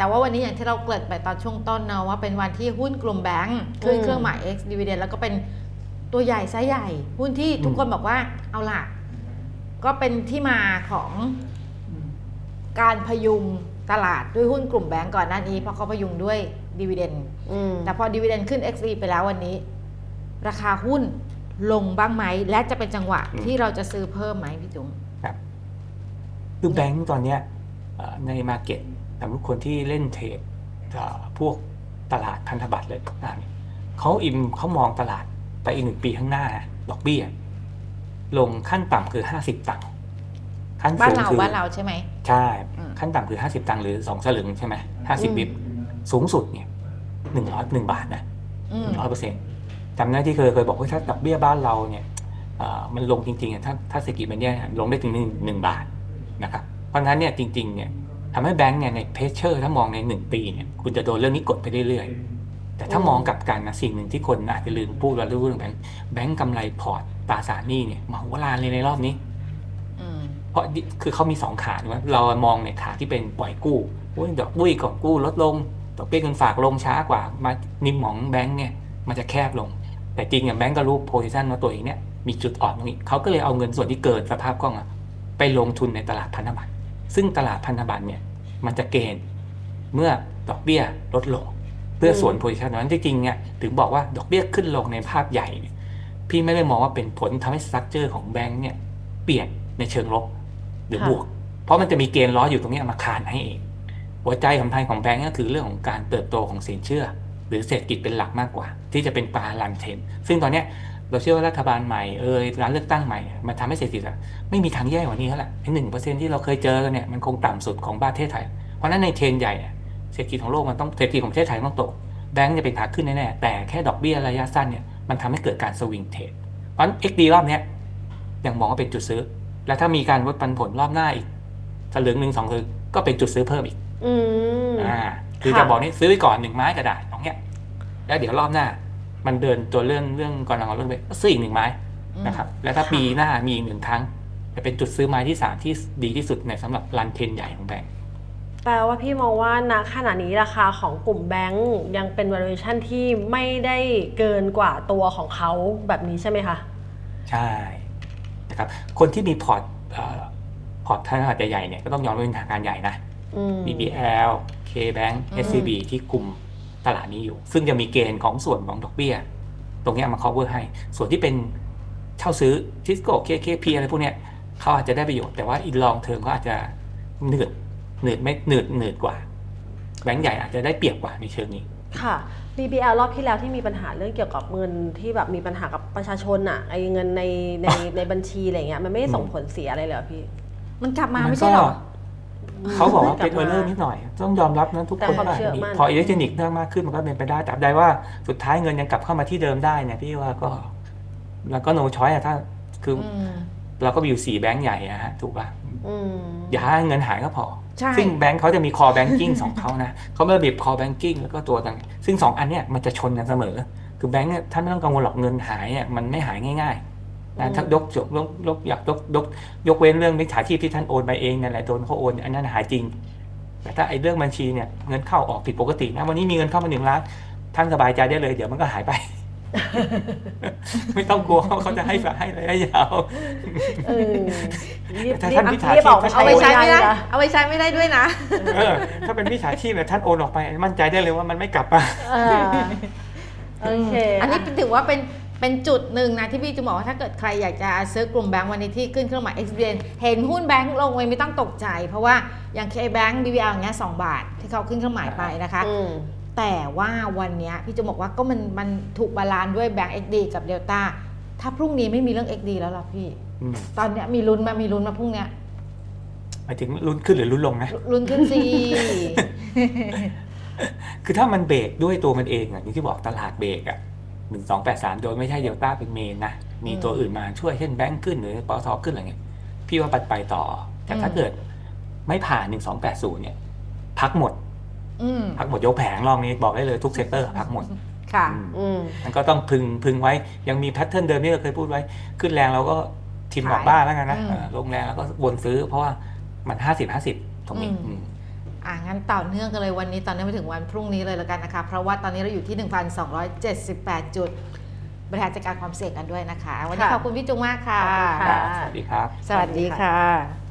แต่ว่าวันนี้อย่างที่เราเกริ่นไปตอนช่วงต้นเนาะว่าเป็นวันที่หุ้นกลุ่มแบงค์ขึ้นอืมเครื่องหมาย X dividend แล้วก็เป็นตัวใหญ่ไซส์ใหญ่ หุ้นที่ทุกคนบอกว่าเอาล่ะ ก็เป็นที่มาของการพยุงตลาดด้วยหุ้นกลุ่มแบงก์ก่อนหน้านี้เพราะเขาพยุงด้วยดีเวเดนอืมแต่พอดีเวเดนขึ้น XD ไปแล้ววันนี้ ราคาหุ้นลงบ้างไหม และจะเป็นจังหวะอืมที่เราจะซื้อเพิ่มไหมพี่จุ๋มครับคือแบงก์ตอนเนี้ยเอ่อในมาเก็ต สำหรับคนที่เล่นเทรดเอ่อพวกตลาดพันธบัตรเลยต่างๆเนี่ยเขาอิมเขามองตลาดไปอีกหนึ่งปีข้างหน้านะดอกเบี้ยลงขั้นต่ำคือห้าสิบตังค์ขั้นบ้านสูงเราคือบ้านเราใช่ไหมใช่อืมขั้นต่ำคือห้าสิบตังค์หรือสองสลึงใช่ไหมห้าสิบบิบสูงสุดเนี่ยหนึ่งร้อยหนึ่งบาทนะอืมร้อยเปอร์เซ็นต์จำได้ที่เคยเคยบอกว่าถ้าดอกเบี้ยบ้านเราเนี่ยเอ่อมันลงจริงๆอะถ้าถ้าเศรษฐกิจมันแย่ลงได้ถึงหนึ่งหนึ่งบาทนะครับเพราะฉะนั้นเนี่ยจริงๆเนี่ย ทำให้แบงก์เนี่ยในเพชเชอร์ถ้ามองในหนึ่งปีเนี่ยคุณจะโดนเรื่องนี้กดไปเรื่อยๆ แต่ถ้ามองกลับกันนะสิ่งหนึ่งที่คนอาจจะลืมพูดว่าเรื่องแบงก์แบงก์กำไรพอร์ตตราสารหนี้เนี่ยมโหฬารเลยในรอบนี้อืมเพราะดิคือเขามีสองขาถูกไหมเรามองในขาที่เป็นปล่อยกู้โอ้ยดอกบุ้ยกับกู้ลดลงดอกเบี้ยเงินฝากลงช้ากว่า มานิมหมองแบงก์เนี่ยมันจะแคบลง แต่จริงอย่างแบงก์ก็รู้โพซิชันว่าตัวเองเนี่ยมีจุดอ่อนตรงนี้เขาก็เลยเอาเงินส่วนที่เกินสภาพคล่องอะไปลงทุนในตลาดพันธบัตรซึ่งตลาดพันธบัตรเนี่ย มันจะเกณฑ์เมื่อดอกเบี้ยลดลง เพื่อสวนโพซิชันนั้นที่จริงเนี่ยถึงบอกว่าดอกเบี้ยขึ้นลงในภาพใหญ่เนี่ยพี่ไม่ได้มองว่าเป็นผลทำให้สตรัคเจอร์ของแบงก์เนี่ยเปลี่ยนในเชิงลบหรือค่ะบวก เพราะมันจะมีเกณฑ์ล้ออยู่ตรงเนี้ยมาคานให้เองหัวใจสำคัญของแบงก์ก็คือเรื่องของการเติบโตของสินเชื่อ หรือเศรษฐกิจเป็นหลักมากกว่า ที่จะเป็นปลาลันเทนซึ่งตอนเนี้ย เราเชื่อว่ารัฐบาลใหม่เอยการเลือกตั้งใหม่มันทำให้เศรษฐกิจอะไม่มีทางแย่กว่านี้แล้วแหละไอ้หนึ่งเปอร์เซ็นที่เราเคยเจอกันเนี่ยมันคงต่ำสุดของประเทศไทย เพราะฉะนั้นในเทรนด์ใหญ่อะเศรษฐกิจของโลกมันต้องเศรษฐกิจของประเทศไทยต้องโตแบงก์จะเป็นขาขึ้นแน่ๆแต่แค่ดอกเบี้ยระยะสั้นเนี่ยมันทำให้เกิดการสวิงเทรดเพราะฉะนั้น XD รอบเนี้ยยังมองว่าเป็นจุดซื้อ และถ้ามีการลดปันผลรอบหน้าอีกสลึงหนึ่งสองสลึงก็เป็นจุดซื้อเพิ่มอีกอืมอ่าคือค่ะจะบอกนี่ซื้อไว้ก่อนหนึ่งไม้กระดาษตรงเนี้ยแล้วเดี๋ยวรอบหน้า มันเดินตัวเรื่องเรื่องกำลังเอาเรื่องไปก็ซื้ออีกหนึ่งไม้นะครับ แล้วถ้าปีหน้ามีอีกหนึ่งครั้ง จะเป็นจุดซื้อไม้ที่สามที่ดีที่สุดในสำหรับรันเทนใหญ่ของแบงก์แปลว่าพี่มองว่าณขณะนี้ราคาของกลุ่มแบงก์ยังเป็น valuation ที่ไม่ได้เกินกว่าตัวของเขาแบบนี้ใช่ไหมคะ ใช่นะครับคนที่มีพอร์ตเอ่อพอร์ตธนาคารใหญ่ๆเนี่ยก็ต้องยอมรับเป็นธนาคารใหญ่นะอืม BBL KBank อืม SCB ที่กลุ่ม ตลาดนี้อยู่ ซึ่งจะมีเกณฑ์ของส่วนของดอกเบี้ย ตรงเนี้ยมา cover ให้ ส่วนที่เป็นเช่าซื้อ Tisco KKP อะไรพวกเนี้ยเขาอาจจะได้ประโยชน์แต่ว่าอีลองเทอมเขาอาจจะเหนืดเหนืดไม่เหนืดเหนืดกว่าแบงก์ใหญ่อาจจะได้เปรียบกว่าในเชิงนี้ค่ะ BBL รอบที่แล้วที่มีปัญหาเรื่องเกี่ยวกับเงินที่แบบมีปัญหากับประชาชนอะไอ้เงินในในในบัญชีอะไรเงี้ยมันไม่ได้ส่งผลเสียอะไรเลยเหรอพี่ มันกลับมามันไม่ใช่เหรอก็ เขาบอกว่าเป็นกลัเอบอมาร์เลอร์นิดหน่อย ต้องยอมรับนะทุกแต่คนความว่าเชื่อมีมั่น พออิเล็กทรอนิกส์เพิ่มมากขึ้นมันก็เป็นไปได้แต่ใดว่าสุดท้ายเงินยังกลับเข้ามาที่เดิมได้เนี่ยพี่ว่าก็ แล้วก็โนช้อยอะถ้าคือออืมเราก็มีอยู่สี่แบงก์ใหญ่อะฮะถูกป่ะอืมอย่าให้เงินหายก็พอ ใช่ ซึ่งแบงก์เขาจะมีคอแบงกิ้งสองเขานะ เขาไม่ระเบียบคอแบงกิ้งแล้วก็ตัวต่างซึ่งสองอันเนี้ยมันจะชนกันเสมอ คือแบงก์เนี่ยท่านไม่ต้องกังวลหรอกเงินหายอะมันไม่หายง่ายๆ นะถ้ายกยกยกยกอยากยกยกยกเว้นเรื่องมิจฉาชีพที่ท่านโอนไปเองนั่นแหละโดนเขาโอนอันนั้นหายจริง แต่ถ้าไอ้เรื่องบัญชีเนี่ยเงินเข้าออกผิดปกตินะวันนี้มีเงินเข้ามาหนึ่งล้านท่านสบายใจได้เลย เดี๋ยวมันก็หายไป ไม่ต้องกลัวว่าเขาจะให้ฝากให้ระยะยาวเออรีบแต่รีท่าบนมิจฉารีบออกชีมาพใช้เอาไปใช้ไม่ได้นะเอาไปใช้ไม่ได้ด้วยนะเออถ้าเป็นมิจฉาชีพเนี่ยท่านโอนออกไป มั่นใจได้เลยว่ามันไม่กลับมาเออโอเคอันนี้ถือว่าเป็น เป็นจุดหนึ่งนะที่พี่จะบอกว่าถ้าเกิดใครอยากจะซื้อกลุ่มแบงก์วันนี้ที่ขึ้นเครื่องหมาย XBN เห็นหุ้นแบงก์ลงไปไม่ต้องตกใจ เพราะว่าอย่าง K-Bank BBL อย่างเงี้ยสองบาทที่เขาขึ้นเครื่องหมายไปนะคะอืมแต่ว่าวันเนี้ยพี่จะบอกว่าก็มันมันถูกบาลานซ์ด้วยแบงก์ XD กับเดลต้าถ้าพรุ่งนี้ไม่มีเรื่อง XD แล้วล่ะพี่อืมตอนเนี้ยมีลุ้นมามีลุ้นมาพรุ่งเนี้ยหมายถึงลุ้นขึ้นหรือลุ้นลงนะลุ้นขึ้นสิคือถ้ามันเบรกด้วยตัวมันเองอะอย่างที่บอกตลาดเบรกอะ หนึ่งสองแปดสามโดยไม่ใช่เดลต้าเป็นเมนนะ มีตัวอื่นมาช่วยเช่นแบงก์ขึ้นหรือปตทขึ้นอะไรเงี้ยพี่ว่าปัดไปต่อ แต่ถ้าอืมเกิดไม่ผ่านหนึ่งสองแปดศูนย์เนี่ย พักหมดอืมพักหมดยกแผงรอบนี้บอกได้เลยทุกเซกเตอร์พักหมดค่ะอืมอืมมันก็ต้องพึงพึงไว้ยังมีแพทเทิร์นเดิมที่เราเคยพูดไว้ ขึ้นแรงเราก็ทิมออกขายบ้านแล้วกันนะอืมเออลงแรงแล้วก็วนซื้อ เพราะว่ามันห้าสิบห้าสิบตรงนี้ อืมอืมอะงั้นต่อเนื่องกันเลยวันนี้ตอนนี้ไปถึงวันพรุ่งนี้เลยแล้วกันนะคะ เพราะว่าตอนนี้เราอยู่ที่ 1,278 จุด บริหารจัดการความเสี่ยงกันด้วยนะคะ วันนี้ค่ะขอบคุณพี่จุงมากค่ะขอบคุณค่ะ สวัสดีครับ สวัสดีค่ะ